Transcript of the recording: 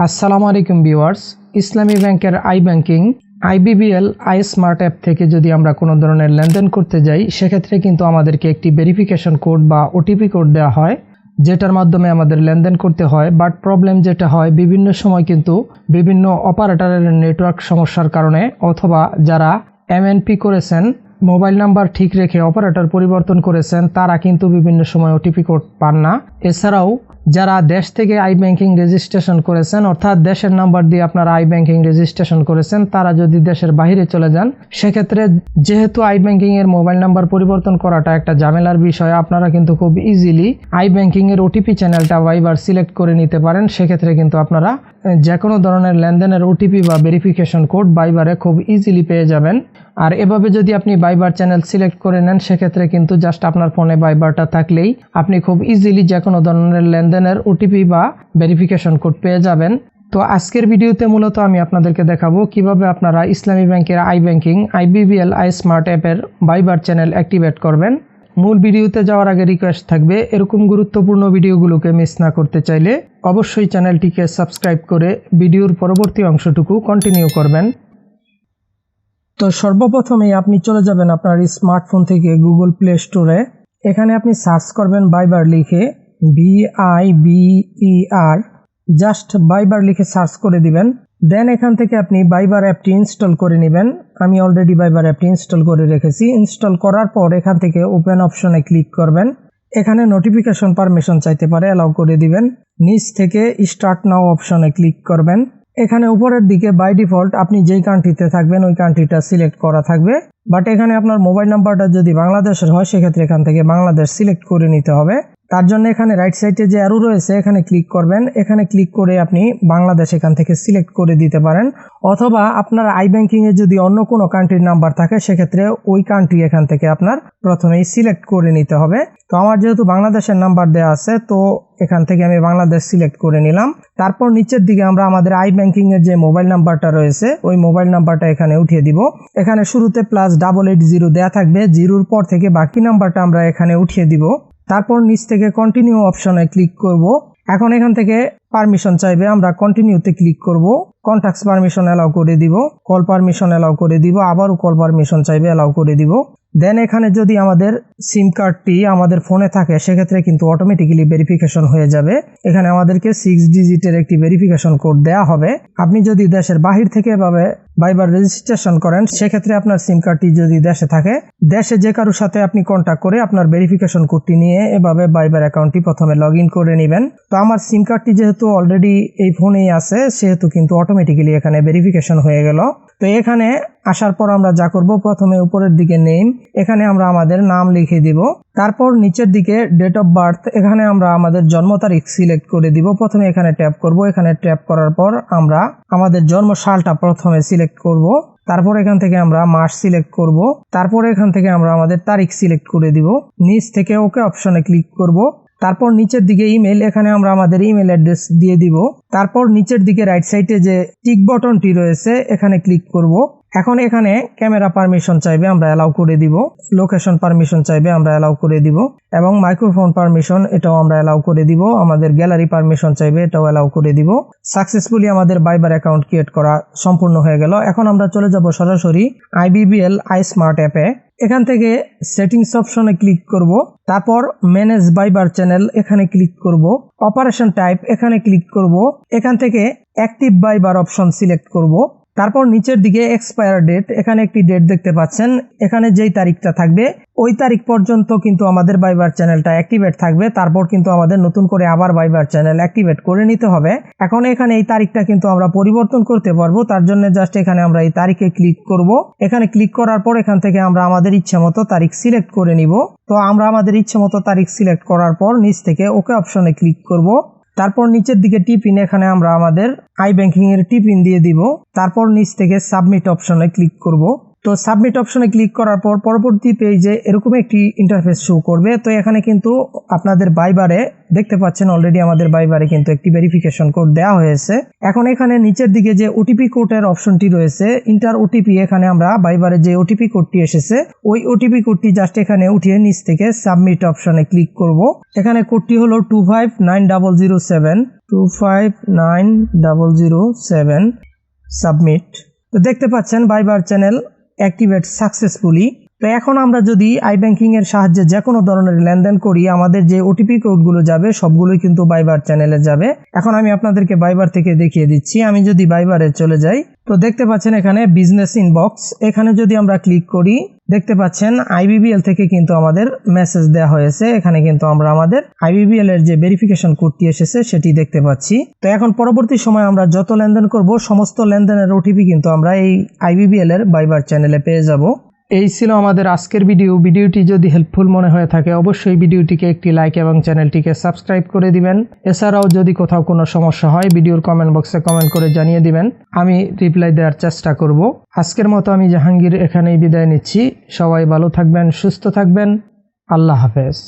আসসালামু আলাইকুম ভিউয়ার্স, ইসলামী ব্যাংকের I banking IBBL I smart app থেকে যদি আমরা কোনো ধরনের লেনদেন করতে যাই, সেক্ষেত্রে কিন্তু আমাদেরকে একটি ভেরিফিকেশন কোড বা ওটিপি কোড দেওয়া হয়, যেটার মাধ্যমে আমাদের লেনদেন করতে হয়। বাট প্রবলেম যেটা হয়, বিভিন্ন সময় কিন্তু বিভিন্ন অপারেটরের নেটওয়ার্ক সমস্যার কারণে অথবা যারা এমএনপি করেছেন মোবাইল নাম্বার ঠিক রেখে অপারেটর পরিবর্তন করেছেন, তারা কিন্তু বিভিন্ন সময় ওটিপি কোড পান না। এছাড়াও যারা দেশ থেকে আই ব্যাংকিং রেজিস্ট্রেশন করেছেন, অর্থাৎ দেশের নাম্বার দিয়ে আপনারা আই ব্যাংকিং রেজিস্ট্রেশন করেছেন, তারা যদি দেশের বাইরে চলে যান, সেক্ষেত্রে যেহেতু আই ব্যাংকিং এর মোবাইল নাম্বার পরিবর্তন করাটা একটা ঝামেলার বিষয়, আপনারা কিন্তু খুব ইজিলি আই ব্যাংকিং এর ওটিপি চ্যানেলটা ওয়াইবার সিলেক্ট করে নিতে পারেন, সেক্ষেত্রে কিন্তু আপনারা যে কোনো ধরনের লেনদেনের ওটিপি বা ভেরিফিকেশন কোড বাইবারে খুব ইজিলি পেয়ে যাবেন। আর এভাবে যদি আপনি বাইবার চ্যানেল সিলেক্ট করে নেন, সেক্ষেত্রে কিন্তু জাস্ট আপনার ফোনে বাইবারটা থাকলেই আপনি খুব ইজিলি যে কোনো ধরনের লেনদেনের ওটিপি বা ভেরিফিকেশন কোড পেয়ে যাবেন। তো আজকের ভিডিওতে মূলত আমি আপনাদেরকে দেখাবো কীভাবে আপনারা ইসলামী ব্যাংকের I banking IBBL I smart অ্যাপের বাইবার চ্যানেল অ্যাক্টিভেট করবেন। মূল ভিডিওতে যাওয়ার আগে রিকোয়েস্ট থাকবে, এরকম গুরুত্বপূর্ণ ভিডিওগুলোকে মিস না করতে চাইলে অবশ্যই চ্যানেলটিকে সাবস্ক্রাইব করে ভিডিওর পরবর্তী অংশটুকু কন্টিনিউ করবেন। তো সর্বপ্রথমেই আপনি চলে যাবেন আপনার স্মার্টফোন থেকে গুগল প্লে স্টোরে এখানে আপনি সার্চ করবেন বাইবার লিখে B I B E R just Viber লিখে সার্চ করে দিবেন। দেন এখান থেকে আপনি বাইবার অ্যাপটি ইনস্টল করে নেবেন। আমি অলরেডি বাইবার অ্যাপটি ইনস্টল করে রেখেছি। ইনস্টল করার পর এখান থেকে ওপেন অপশনে ক্লিক করবেন। এখানে নোটিফিকেশন পারমিশন চাইতে পারে অ্যালাউ করে দিবেন। নিচ থেকে স্টার্ট নাও অপশনে ক্লিক করবেন। এখানে উপরের দিকে বাই ডিফল্ট আপনি যেই কান্ট্রিতে থাকবেন, ওই কান্ট্রিটা সিলেক্ট করা থাকবে। বাট এখানে আপনার মোবাইল নাম্বারটা যদি বাংলাদেশের হয়, সেক্ষেত্রে এখান থেকে বাংলাদেশ সিলেক্ট করে নিতে হবে। তার জন্য এখানে রাইট সাইডে যে অ্যারো রয়েছে, এখানে ক্লিক করবেন। এখানে ক্লিক করে আপনি বাংলাদেশ এখান থেকে সিলেক্ট করে দিতে পারেন। অথবা আপনার আই ব্যাংকিং এ যদি অন্য কোনো কান্ট্রির নাম্বার থাকে, সেক্ষেত্রে ওই কান্ট্রি এখান থেকে আপনার প্রথমেই সিলেক্ট করে নিতে হবে। তো আমার যেহেতু বাংলাদেশের নাম্বার দেওয়া আছে, তো এখান থেকে আমি বাংলাদেশ সিলেক্ট করে নিলাম। তারপর নিচের দিকে আমরা আমাদের আই ব্যাংকিং এর যে মোবাইল নাম্বারটা রয়েছে, ওই মোবাইল নাম্বারটা এখানে উঠিয়ে দিব। এখানে শুরুতে প্লাস ডাবল এইট জিরো দেওয়া থাকবে। জিরোর পর থেকে বাকি নাম্বারটা আমরা এখানে উঠিয়ে দিব। তারপর নিচ থেকে কন্টিনিউ অপশনে ক্লিক করব। এখন এখান থেকে পারমিশন চাইবে, আমরা কন্টিনিউতে ক্লিক করব। কন্ট্যাক্টস পারমিশন অ্যালাউ করে দিব কল পারমিশন অ্যালাউ করে দিব, আবারও কল পারমিশন চাইবে অ্যালাউ করে দিব। দেন এখানে যদি আমাদের সিম কার্ডটি আমাদের ফোনে থাকে, সেক্ষেত্রে কিন্তু অটোমেটিক্যালি ভেরিফিকেশন হয়ে যাবে। এখানে আমাদেরকে সিক্স ডিজিটের একটি ভেরিফিকেশন কোড দেওয়া হবে। আপনি যদি দেশের বাহির থেকে এভাবে বাইবার রেজিস্ট্রেশন করেন, সেক্ষেত্রে আপনার সিম কার্ডটি যদি দেশে থাকে, দেশে যে কারোর সাথে আপনি কন্ট্যাক্ট করে আপনার ভেরিফিকেশন কোডটি নিয়ে এভাবে বাইবার অ্যাকাউন্টটি প্রথমে লগ করে নেবেন। তো আমার সিম কার্ডটি যেহেতু অলরেডি এই ফোনেই আছে, সেহেতু কিন্তু অটোমেটিক্যালি এখানে ভেরিফিকেশন হয়ে গেল। তো এখানে আসার পর আমরা যা করব, প্রথমে উপরের দিকে নেম এখানে আমরা আমাদের নাম লিখে দিব। তারপর নিচের দিকে ডেট অফ বার্থ এখানে আমরা আমাদের জন্ম তারিখ সিলেক্ট করে দিব। প্রথমে এখানে ট্যাপ করব। এখানে ট্যাপ করার পর আমরা আমাদের জন্ম সালটা প্রথমে সিলেক্ট করব। তারপর এখান থেকে আমরা মাস সিলেক্ট করব। তারপর এখান থেকে আমরা আমাদের তারিখ সিলেক্ট করে দিব। নিচ থেকে ওকে অপশনে ক্লিক করব। তারপর নিচের দিকে ইমেল এখানে আমরা আমাদের ইমেল অ্যাড্রেস দিয়ে দিব। তারপর নিচের দিকে রাইট সাইডে যে টিক বটনটি রয়েছে, এখানে ক্লিক করব। এখন এখানে ক্যামেরা পারমিশন চাইবে আমরা অ্যালাউ করে দিব, লোকেশন পারমিশন চাইবে আমরা অ্যালাউ করে দিব, এবং মাইক্রোফোন পারমিশন এটাও আমরা অ্যালাউ করে দিব, আমাদের গ্যালারি পারমিশন চাইবে এটাও অ্যালাউ করে দিব। সাকসেসফুলি আমাদের বাইবার অ্যাকাউন্ট ক্রিয়েট করা সম্পূর্ণ হয়ে গেল। এখন আমরা চলে যাব সরাসরি আইবিবিএল আই স্মার্ট অ্যাপে এখান থেকে সেটিংস অপশনে ক্লিক করব, তারপর ম্যানেজ বাইবার চ্যানেল এখানে ক্লিক করব অপারেশন টাইপ এখানে ক্লিক করব, এখান থেকে অ্যাক্টিভ বাইবার অপশন সিলেক্ট করব। তারপর নিচের দিকে এক্সপায়ার ডেট এখানে একটি ডেট দেখতে পাচ্ছেন। এখানে যেই তারিখটা থাকবে, ওই তারিখ পর্যন্ত কিন্তু আমাদের বাইবার চ্যানেলটা অ্যাক্টিভেট থাকবে। তারপর কিন্তু আমাদের নতুন করে আবার বাইবার চ্যানেল অ্যাক্টিভেট করে নিতে হবে। এখন এখানে এই তারিখটা কিন্তু আমরা পরিবর্তন করতে পারব। তার জন্য জাস্ট এখানে আমরা এই তারিখে ক্লিক করব। এখানে ক্লিক করার পর এখান থেকে আমরা আমাদের ইচ্ছে মতো তারিখ সিলেক্ট করে নিব। তো আমরা আমাদের ইচ্ছে মতো তারিখ সিলেক্ট করার পর নিচ থেকে ওকে অপশনে ক্লিক করব। তারপর নিচের দিকে টিপিন এখানে আমরা আমাদের আই ব্যাংকিং এর টিপিন দিয়ে দিব। তারপর নিচ থেকে সাবমিট অপশনে ক্লিক করব। তো সাবমিট অপশনে ক্লিক করার পর পরবর্তী পেজে এরকম একটি ইন্টারফেস শো করবে। তো এখানে কিন্তু আপনাদের বাইবারে দেখতে পাচ্ছেন অলরেডি আমাদের বাইবারে কিন্তু একটি ভেরিফিকেশন কোড দেওয়া হয়েছে। এখন এখানে নিচের দিকে যে ওটিপি কোডের অপশনটি রয়েছে ইন্টার ওটিপি এখানে আমরা বাইবারে যে ওটিপি কোডটি এসেছে, ওই ওটিপি কোডটি জাস্ট এখানে উঠিয়ে নিচ থেকে সাবমিট অপশনে ক্লিক করব। এখানে কোডটি হলো two five nine double zero seven two five nine double zero seven submit তো দেখতে পাচ্ছেন বাইবার চ্যানেল অ্যাক্টিভেট সাকসেসফুলি তো এখন আমরা যদি আই ব্যাংকিং এর সাহায্যে যে কোনো ধরনের লেনদেন করি, আমাদের যে ওটিপি কোডগুলো যাবে, সবগুলোই কিন্তু বাইবার চ্যানেলে যাবে। এখন আমি আপনাদেরকে বাইবার থেকে দেখিয়ে দিচ্ছি। আমি যদি বাইবারে চলে যাই, তো দেখতে পাচ্ছেন এখানে বিজনেস ইনবক্স এখানে যদি আমরা ক্লিক করি, দেখতে পাচ্ছেন আইবিবিএল থেকে কিন্তু আমাদের মেসেজ দেওয়া হয়েছে। এখানে কিন্তু আমরা আমাদের আইবিবিএল এর যে ভেরিফিকেশন কোডটি এসেছে, সেটি দেখতে পাচ্ছি। তো এখন পরবর্তী সময় আমরা যত লেনদেন করব, সমস্ত লেনদেনের ওটিপি কিন্তু আমরা এই আইবিবিএল এর বাইবার চ্যানেলে পেয়ে যাব। এই ছিল আমাদের আজকের ভিডিও। ভিডিওটি যদি হেল্পফুল মনে হয়ে থাকে, অবশ্যই ভিডিওটিকে একটি লাইক এবং চ্যানেলটিকে সাবস্ক্রাইব করে দিবেন। এছাড়াও যদি কোথাও কোনো সমস্যা হয়, ভিডিওর কমেন্ট বক্সে কমেন্ট করে জানিয়ে দিবেন। আমি রিপ্লাই দেওয়ার চেষ্টা করব। আজকের মতো আমি জাহাঙ্গীর এখানেই বিদায় নিচ্ছি। সবাই ভালো থাকবেন, সুস্থ থাকবেন। আল্লাহ হাফেজ।